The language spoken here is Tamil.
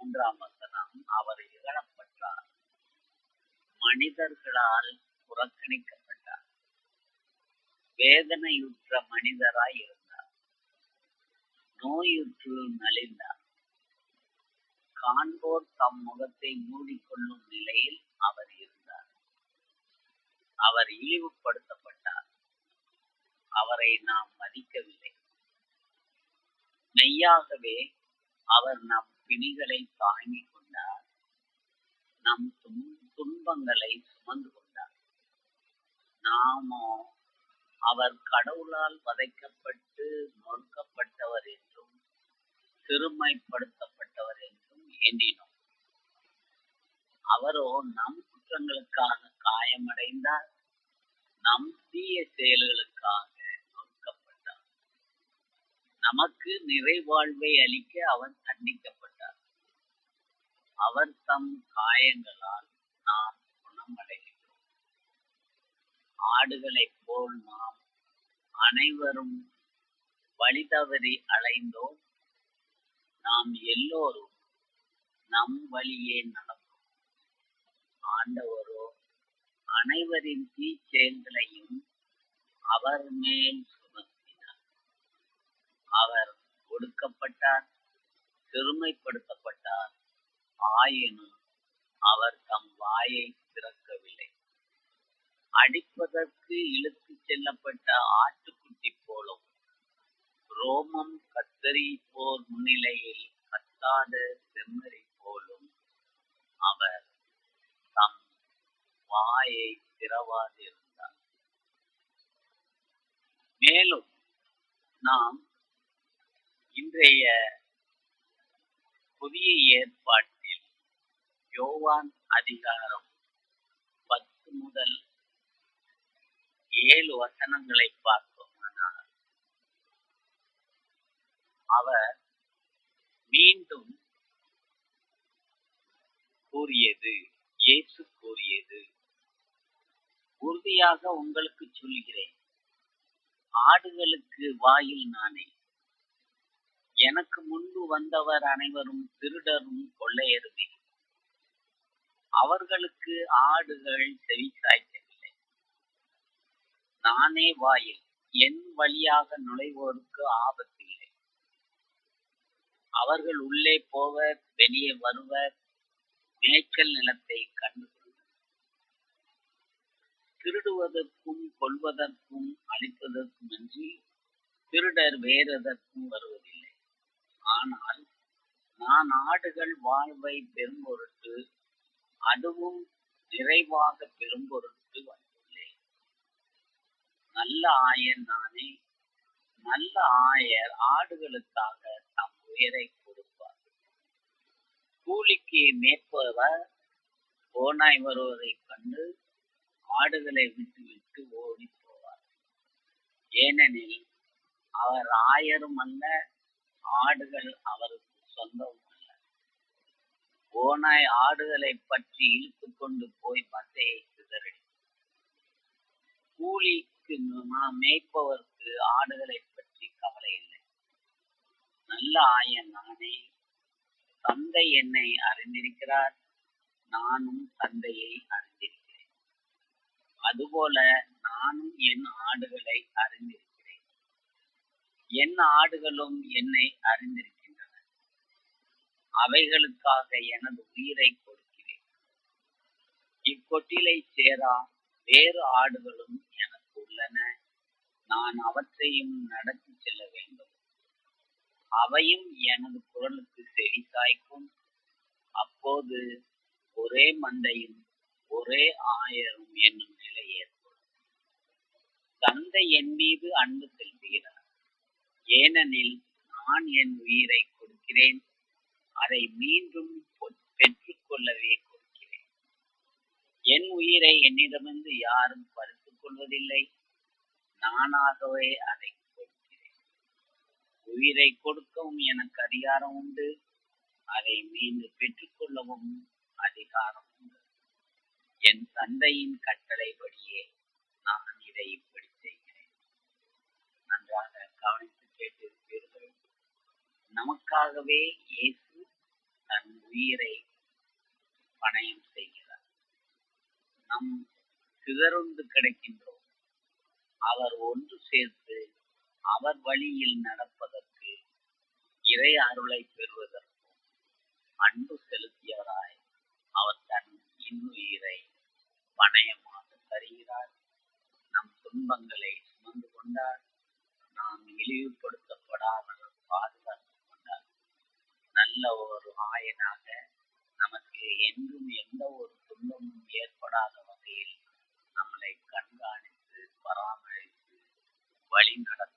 மூன்றாம் வசனம் அவர் இகழப்பட்டார் மனிதர்களால் புறக்கணிக்கப்பட்டார். வேதனையுற்ற மனிதராய் இருந்தார். நோயுற்று நலிந்தார். காண்போர் தம் முகத்தை மூடிக்கொள்ளும் நிலையில் அவர் இருந்தார். அவர் இழிவுபடுத்தப்பட்டார். அவரை நாம் மதிக்கவில்லை. மெய்யாகவே அவர் நம் பிணிகளை தாங்கிக் கொண்டார். நம் துன்பங்களை சுமந்து கொண்டார். நாமோ அவர் கடவுளால் வதைக்கப்பட்டு நொறுக்கப்பட்டவர் என்றும் சிறுமைப்படுத்தப்பட்டவர் என்றும் எண்ணினோம் அவரோ நம் குற்றங்களுக்காக காயமடைந்தார். நம் தீய செயல்களுக்காக நொறுக்கப்பட்டார். நமக்கு நிறைவாழ்வை அளிக்க அவர் தண்டிக்கப்பட்டார். அவர் தம் காயங்களால் நாம் குணமடைகிறோம். ஆடுகளைப் போல் நாம் அனைவரும் வழிதவறி அலைந்தோம். நாம் எல்லோரும் நம் வழியே நடந்தோம். ஆண்டவரோ அனைவரின் தீச்செயல்களையும் அவர் மேல் சுமத்தினார். அவர் ஒடுக்கப்பட்டார் சிறுமைப்படுத்தப்பட்டார் ஆயினும் அவர் தம் வாயை திறக்கவில்லை. அடிப்பதற்கு இழுத்துச் செல்லப்பட்ட ஆட்டுக்குட்டி போலும் ரோமம் கத்தரி போர் முன்னிலையில் கத்தாத செம்மறி போலும் அவர் தம் வாயை திறவாதிருந்தார். மேலும் நாம் இன்றைய புதிய ஏற்பாட்டில் யோவான் அதிகாரம் பத்து முதல் ஏழு வசனங்களை பார்த்தோமானால் அவர் மீண்டும் கூறியது இயேசு கூறியது உறுதியாக உங்களுக்கு சொல்கிறேன் ஆடுகளுக்கு வாயில் நானே. எனக்கு முன்பு வந்தவர் அனைவரும் திருடரும் அவர்களுக்கு ஆடுகள் செவி சாய்க்கவில்லை நானே வாயில் என் வழியாக நுழைவோருக்கு ஆபத்தில்லை அவர்கள் உள்ளே போவர் வெளியே வருவர் மேய்ச்சல் நிலத்தை கண்டு திருடுவதற்கும் கொள்வதற்கும் அழிப்பதற்கும் அன்றி திருடர் வேறெதற்கும் வருவதில்லை. ஆனால் நான் ஆடுகள் வாழ்வை பெரும் பொருட்டு அதுவும் நிறைவாக பெரும் பொருட்டு வந்துள்ளேன் நல்ல ஆயன் நானே நல்ல ஆயர் ஆடுகளுக்காக தம் உயிரை கொடுப்பார். கூலிக்கு மேற்பவர் ஓனாய் வருவதைக் கண்டு ஆடுகளை விட்டுவிட்டு ஓடி போவார். ஏனெனில் அவர் ஆயரும் அல்ல ஆடுகள் அவருக்கு சொந்தம் ஓநாய் ஓனாய் ஆடுகளை பற்றி இழுத்து கொண்டு போய் மந்தையை சிதறடி. கூலிக்கு மேய்ப்பவர்க்கு மேய்ப்பவருக்கு ஆடுகளை பற்றி கவலை இல்லை. நல்ல ஆயன் நானே தந்தை என்னை அறிந்திருக்கிறார் நானும் தந்தையை அறிந்திருக்கிறேன். அதுபோல நானும் என் ஆடுகளை அறிந்திருக்கிறேன். என் ஆடுகளும் என்னை அறிந்திருக்கின்றன அவைகளுக்காக எனது உயிரை கொடுக்கிறேன். இக்கொட்டிலை சேரா வேறு ஆடுகளும் எனக்கு உள்ளன. நான் அவற்றையும் நடத்தி செல்ல வேண்டும். அவையும் எனது குரலுக்கு செவி சாய்க்கும். அப்போது ஒரே மந்தையும் ஒரே ஆயரும் என்னும் நிலை ஏற்படும். தந்தை என் மீது அன்பு செலுத்துகிறார். ஏனெனில் நான் என் உயிரை கொடுக்கிறேன். அதை மீண்டும் பெற்றுக்கொள்ளவே கொடுக்கிறேன். என் உயிரை என்னிடமிருந்து யாரும் பறித்துக் கொள்வதில்லை. நானாகவே அதை கொடுக்கிறேன். உயிரை கொடுக்கவும் எனக்கு அதிகாரம் உண்டு. அதை மீண்டும் பெற்றுக்கொள்ளவும் அதிகாரம் உண்டு. என் தந்தையின் கட்டளைப்படியே நான் இதை இப்படி செய்கிறேன். நன்றாக கவனித்து கேட்டிருப்பீர்கள். நமக்காகவே இயேசு தன் உயிரை பணயம் செய்கிறார். நம் சிதறுண்டு கிடைக்கின்றோம். அவர் ஒன்று சேர்த்து அவர் வழியில் நடப்பதற்கு இறை அருளை பெறுவதற்கும் அன்பு செலுத்தியவராய் அவர் தன் இன்னுயிரை பணயமாக தருகிறார். நம் துன்பங்களை சுமந்து கொண்டார். நாம் இழிவுபடுத்த பாதுகாத்துக் கொண்டார் நல்ல ஒரு ஆயனாக நமக்கு என்றும் எந்த ஒரு துன்பமும் ஏற்படாத வகையில் நம்மளை கண்காணித்து பராமரித்து வழி நடத்துகிறார்